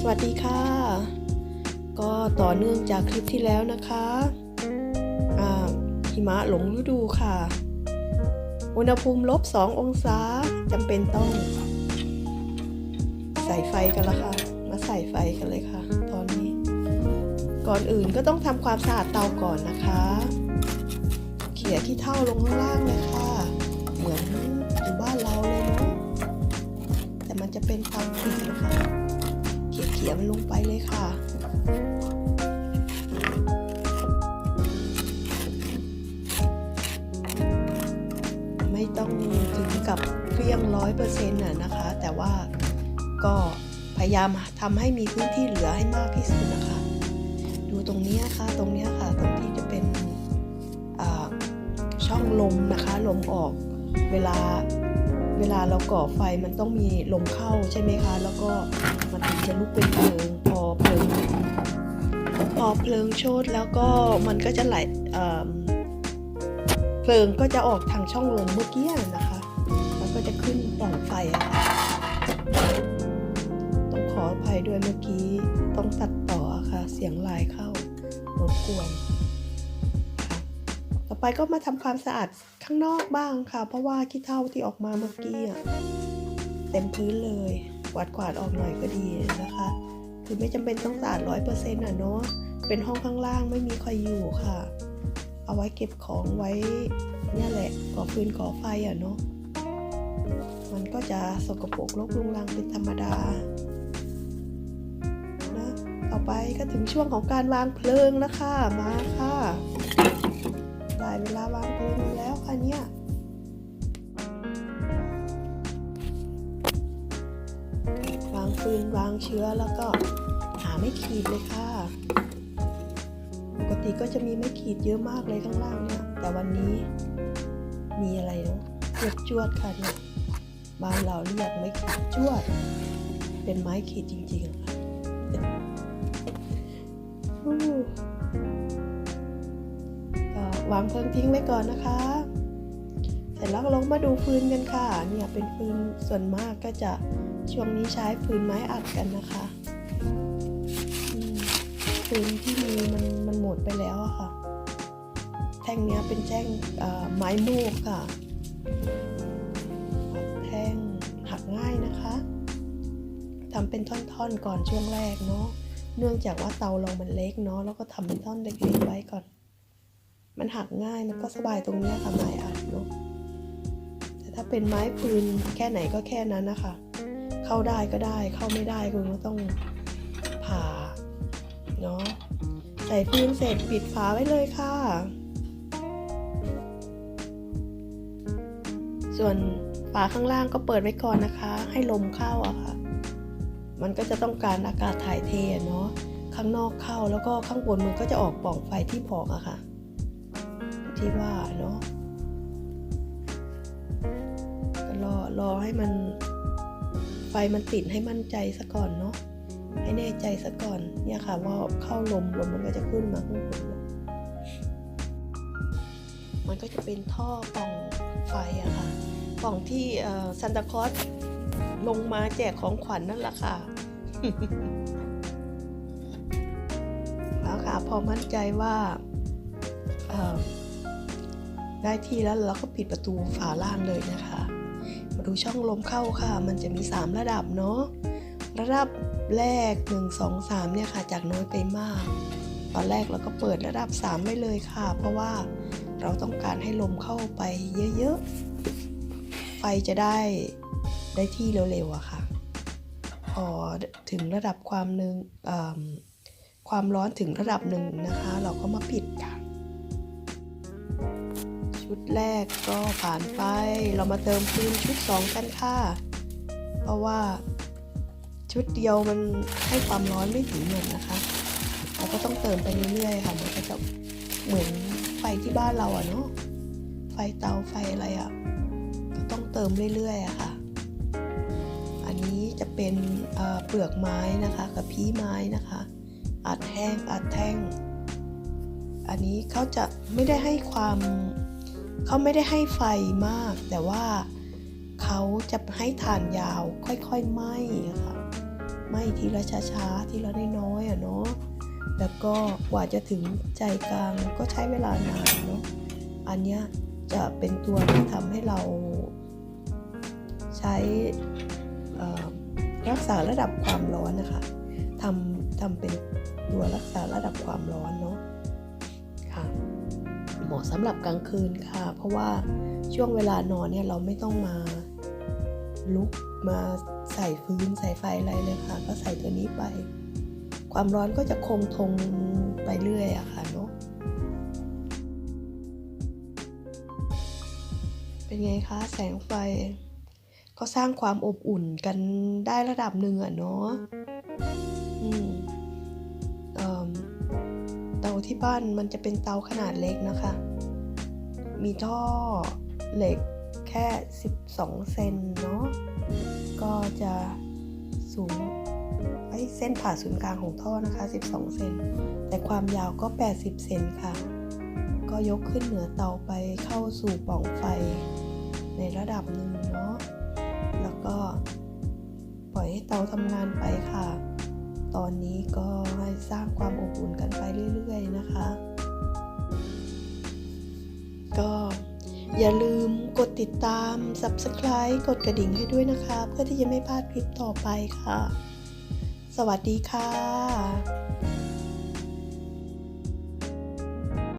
สวัสดีค่ะ ก็ต่อเนื่องจากคลิปที่แล้วนะคะอ่าหิมะหลงฤดูค่ะ อุณหภูมิลบ2ององศาจำเป็นต้อง ใส่ไฟกันละค่ะ มาใส่ไฟกันเลยค่ะ ตอนนี้ ก่อนอื่นก็ต้องทำความสะอาดเตาก่อนนะคะ เขี่ยขี้เถ้าลงข้างล่างเลย จะเป็นเตาผิงนะคะเขี่ยเขียมันลงไปเลยค่ะไม่ต้องถึงกับเครื่องร้อยเปอร์เซ็นต์น่ะนะคะ แต่ว่าก็พยายามทำให้มีพื้นที่เหลือให้มากที่สุดนะคะ ดูตรงนี้นะคะตรงนี้ค่ะตรงที่จะเป็นช่องลมนะคะลมออกเวลา เวลาเราก่อไฟมันต้องมีลมเข้าใช่ไหมคะ แล้วก็มันถึงจะลุกเป็นเพลิงพอเพลิงพอเพลิงโชดแล้วก็มันก็จะไหลเอิ่มเพลิงก็จะออกทางช่องลมเมื่อกี้นะคะ แล้วก็จะขึ้นปล่องไฟอะค่ะต้องขออภัยด้วยเมื่อกี้ต้องตัดต่อค่ะ เสียงลายเข้ารบกวน ไปก็มาทำความสะอาดข้างนอกบ้างค่ะ เพราะว่าขี้เถ้าที่ออกมาเมื่อกี้อะเต็มพื้นเลยกวาดกวาดออกหน่อยก็ดีนะคะ คือไม่จำเป็นต้องสะอาดร้อยเปอร์เซ็นต์อะเนาะเป็นห้องข้างล่างไม่มีใครอยู่ค่ะ เอาไว้เก็บของไว้เนี่ยแหละก่อฟืนก่อไฟอะเนาะมันก็จะสกปรกรกรุงรังเป็นธรรมดานะต่อไปก็ถึงช่วงของการวางเพลิงนะคะมาค่ะ นวางเชื้อแล้วก็หาไม่ขีดเลยค่ะ ปกติก็จะมีไม่ขีดเยอะมากเลยข้างล่างเนี่ย แต่วันนี้มีอะไรเนาะจวดจวดค่ะเนี่ยบ้านเราเรียกไม่ขีดจวด เป็นไม้ขีดจริงๆค่ะก็วางเพลิงทิ้งไว้ก่อนนะคะ เสร็จแล้วก็ลงมาดูฟืนกันค่ะ เนี่ยเป็นฟืนส่วนมากก็จะ ช่วงนี้ใช้ฟืนไม้อัดกันนะคะอืมฟืนที่มีมันมันหมดไปแล้วอะค่ะ แท่งนี้เป็นแท่งไม้โมกค่ะแท่งหักง่ายนะคะทำเป็นท่อนๆก่อนช่วงแรกเนาะเนื่องจากว่าเตาเรามันเล็กเนาะแล้วก็ทำเป็นท่อนเล็กๆไว้ก่อน มันหักง่ายมันก็สบายตรงเนี้ยค่ะไม้อัดเนาะแต่ถ้าเป็นไม้ฟืนแค่ไหนก็แค่นั้นนะคะ เข้าได้ก็ได้ เข้าไม่ได้คุณก็ต้องผ่าเนาะใส่ฟืนเสร็จปิดฝาไว้เลยค่ะ ส่วนฝาข้างล่างก็เปิดไว้ก่อนนะคะ ให้ลมเข้าอะค่ะ มันก็จะต้องการอากาศถ่ายเทเนาะข้างนอกเข้าแล้วก็ข้างบนมันก็จะออกปล่องไฟที่พอกอะค่ะ ที่ว่าเนาะก็รอรอให้มัน ไฟมันติดให้มั่นใจซะก่อนเนาะให้แน่ใจซะก่อนเนี่ยค่ะว่าเข้าลมลมมันก็จะขึ้นมาข้างบนมันก็จะเป็นท่อป่องไฟอะค่ะป่องที่ซันตาคอสลงมาแจกของขวัญนั่นแหละค่ะแล้วค่ะพอมั่นใจว่าได้ที่แล้วเราก็ปิดประตูฝาล่างเลยนะคะ มาดูช่องลมเข้าค่ะ มันจะมี 3 ระดับเนาะระดับแรก 1 2 3 เนี่ยค่ะ จากน้อยไปมาก ตอนแรกเราก็เปิดระดับ 3ไว้เลยค่ะ เพราะว่าเราต้องการให้ลมเข้าไปเยอะๆ ไฟจะได้ได้ที่เร็วๆอะค่ะ พอถึงระดับความนึงความร้อนถึงระดับหนึ่งนะคะ เราก็มาปิดค่ะ ชุดแรกก็ผ่านไป เรามาเติมฟืนชุด 2 กันค่ะ เพราะว่าชุดเดียวมันให้ความร้อนไม่ถึงหนึ่งนะคะ เราก็ต้องเติมไปเรื่อยๆค่ะ มันก็จะเหมือนไฟที่บ้านเราอะเนาะ ไฟเตาไฟอะไรอะก็ต้องเติมเรื่อยๆอะค่ะ อันนี้จะเป็นเอ่อเปลือกไม้นะคะ กับพี้ไม้นะคะ อัดแห้งอัดแท่ง อันนี้เขาจะไม่ได้ให้ความ เขาไม่ได้ให้ไฟมาก แต่ว่าเขาจะให้ฐานยาวค่อยๆไหม้ค่ะไหม้ทีละช้าๆทีละน้อยๆอะเนาะแล้วก็กว่าจะถึงใจกลางก็ใช้เวลานานเนาะอันเนี้ยจะเป็นตัวที่ทำให้เราใช้รักษาระดับความร้อนนะคะทำทำเป็นตัวรักษาระดับความร้อนเนาะ เหมาะสำหรับกลางคืนค่ะ เพราะว่าช่วงเวลานอนเนี่ยเราไม่ต้องมาลุกมาใส่ฟืนใส่ไฟอะไรเลยค่ะ ก็ใส่ตัวนี้ไป ความร้อนก็จะคงทงไปเรื่อยอะค่ะเนาะเป็นไงคะแสงไฟ ก็สร้างความอบอุ่นกันได้ระดับหนึ่งอะเนาะ ที่บ้านมันจะเป็นเตาขนาดเล็กนะคะ มีท่อเหล็กแค่ 12 เซนเนาะ ก็จะสูงไอ้เส้นผ่าศูนย์กลางของท่อนะคะ 12 เซน แต่ความยาวก็ 80 เซนค่ะ ก็ยกขึ้นเหนือเตาไปเข้าสู่ปล่องไฟในระดับหนึ่งเนาะ แล้วก็ปล่อยให้เตาทำงานไปค่ะ ตอนนี้ก็ให้สร้างความอบอุ่นกันไปเรื่อยๆนะคะ ก็อย่าลืมกดติดตาม Subscribe กดกระดิ่งให้ด้วยนะคะ เพื่อที่จะไม่พลาดคลิปต่อไปค่ะ สวัสดีค่ะ